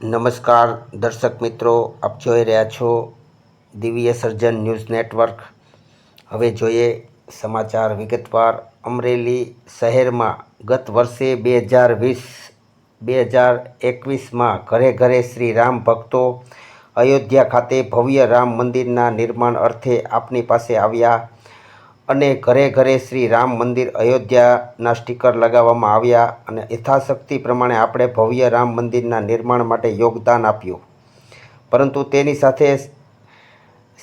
નમસ્કાર, દર્શક મિત્રો, આપ જોઈ રહ્યા છો દિવ્ય સર્જન ન્યૂઝ નેટવર્ક. હવે જોઈએ સમાચાર વિગતવાર. અમરેલી શહેરમાં ગત વર્ષે બે હજાર વીસ, બે હજાર એકવીસમાં ઘરે ઘરે શ્રી રામ ભક્તો અયોધ્યા ખાતે ભવ્ય રામ મંદિરના નિર્માણ અર્થે આપની પાસે આવ્યા. અને ઘરે ઘરે શ્રી રામ મંદિર અયોધ્યાના સ્ટીકર લગાવવામાં આવ્યા અને યથાશક્તિ પ્રમાણે આપણે ભવ્ય રામ મંદિરના નિર્માણ માટે યોગદાન આપ્યું. પરંતુ તેની સાથે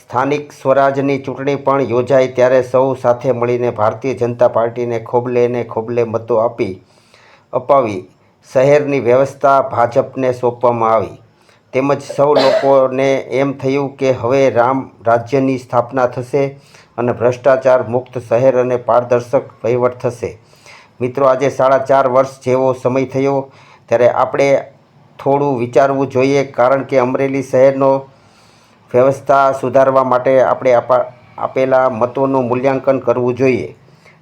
સ્થાનિક સ્વરાજની ચૂંટણી પણ યોજાઈ ત્યારે સૌ સાથે મળીને ભારતીય જનતા પાર્ટીને ખોબલે ને ખોબલે મતો આપી અપાવી. શહેરની વ્યવસ્થા ભાજપને સોંપવામાં આવી. તેમજ સૌ લોકોને એમ થયું કે હવે રામ રાજ્યની સ્થાપના થશે અને ભ્રષ્ટાચાર મુક્ત શહેર અને પારદર્શક વહીવટ થશે. મિત્રો, આજે સાડા ચાર વર્ષ જેવો સમય થયો ત્યારે આપણે થોડું વિચારવું જોઈએ કારણ કે અમરેલી શહેરનો વ્યવસ્થા સુધારવા માટે આપણે આપા, આપેલા મતોનું મૂલ્યાંકન કરવું જોઈએ.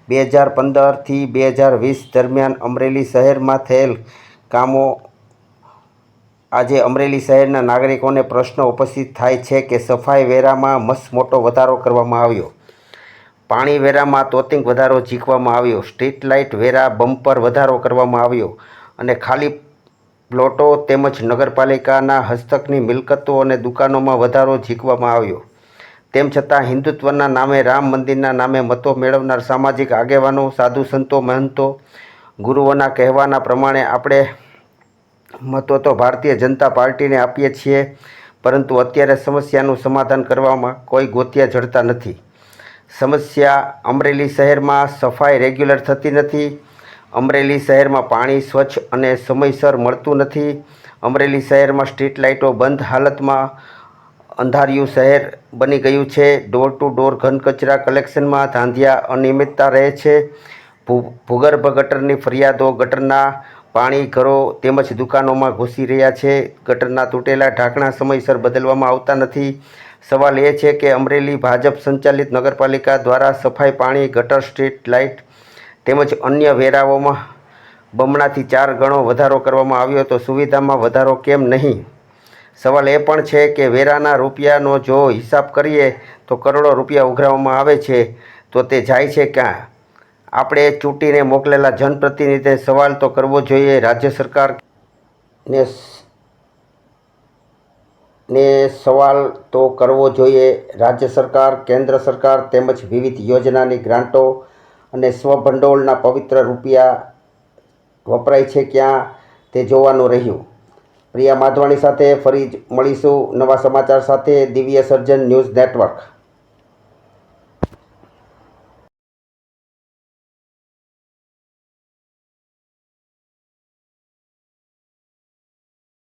બે હજાર પંદરથી બે હજાર વીસ દરમિયાન અમરેલી શહેરમાં થયેલ કામો આજે અમરેલી શહેરના નાગરિકોને પ્રશ્ન ઉપસ્થિત થાય છે કે સફાઈ વેરામાં મસ્ત મોટો વધારો કરવામાં આવ્યો. પાણી વેરામાં તોતિંગ વધારો ઝીકવામાં આવ્યો. સ્ટ્રીટ લાઇટ વેરા બમ્પર વધારો કરવામાં આવ્યો. અને ખાલી પ્લોટો તેમજ નગરપાલિકાના હસ્તકની મિલકતો અને દુકાનોમાં વધારો ઝીકવામાં આવ્યો. તેમ છતાં હિન્દુત્વના નામે રામ મંદિરના નામે મતો મેળવનાર સામાજિક આગેવાનો, સાધુ સંતો, મહંતો, ગુરુઓના કહેવાના પ્રમાણે આપણે મતો તો ભારતીય જનતા પાર્ટીને આપીએ છીએ, પરંતુ અત્યારે સમસ્યાનું સમાધાન કરવામાં કોઈ ગોતિયા જડતા નથી. સમસ્યા અમરેલી શહેરમાં સફાઈ રેગ્યુલર થતી નથી, અમરેલી શહેરમાં પાણી સ્વચ્છ અને સમયસર મળતું નથી, અમરેલી શહેરમાં સ્ટ્રીટ લાઇટો બંધ હાલતમાં, અંધારિયું શહેર બની ગયું છે, ડોર ટુ ડોર ઘન કચરા કલેક્શનમાં ધાંધિયા અનિયમિતતા રહે છે ભૂ ભૂગર્ભ ગટરની ફરિયાદો ગટરના પાણી, ઘરો તેમજ દુકાનોમાં ઘૂસી રહ્યા છે. ગટરના તૂટેલા ઢાંકણા સમયસર બદલવામાં આવતા નથી. સવાલ એ છે કે અમરેલી ભાજપ સંચાલિત નગરપાલિકા દ્વારા સફાઈ, પાણી, ગટર, સ્ટ્રીટ લાઇટ તેમજ અન્ય વેરાઓમાં બમણાથી ચાર ગણો વધારો કરવામાં આવ્યો તો સુવિધામાં વધારો કેમ નહીં? સવાલ એ પણ છે કે વેરાના રૂપિયાનો જો હિસાબ કરીએ તો કરોડો રૂપિયા ઉઘરાવવામાં આવે છે. તો તે જાય છે ક્યાં? આપણે ચૂંટીને મોકલેલા જનપ્રતિનિધિને સવાલ તો કરવો જોઈએ. રાજ્ય સરકાર ને ને સવાલ તો કરવો જોઈએ. રાજ્ય સરકાર, કેન્દ્ર સરકાર તેમજ વિવિધ યોજનાની ગ્રાન્ટો અને સ્વભંડોળના પવિત્ર રૂપિયા વપરાય છે ક્યાં? તે જોવાનું રહ્યું. પ્રિયા માધવાણી સાથે ફરી મળીશું નવા સમાચાર સાથે. દિવ્ય સર્જન ન્યૂઝ નેટવર્ક.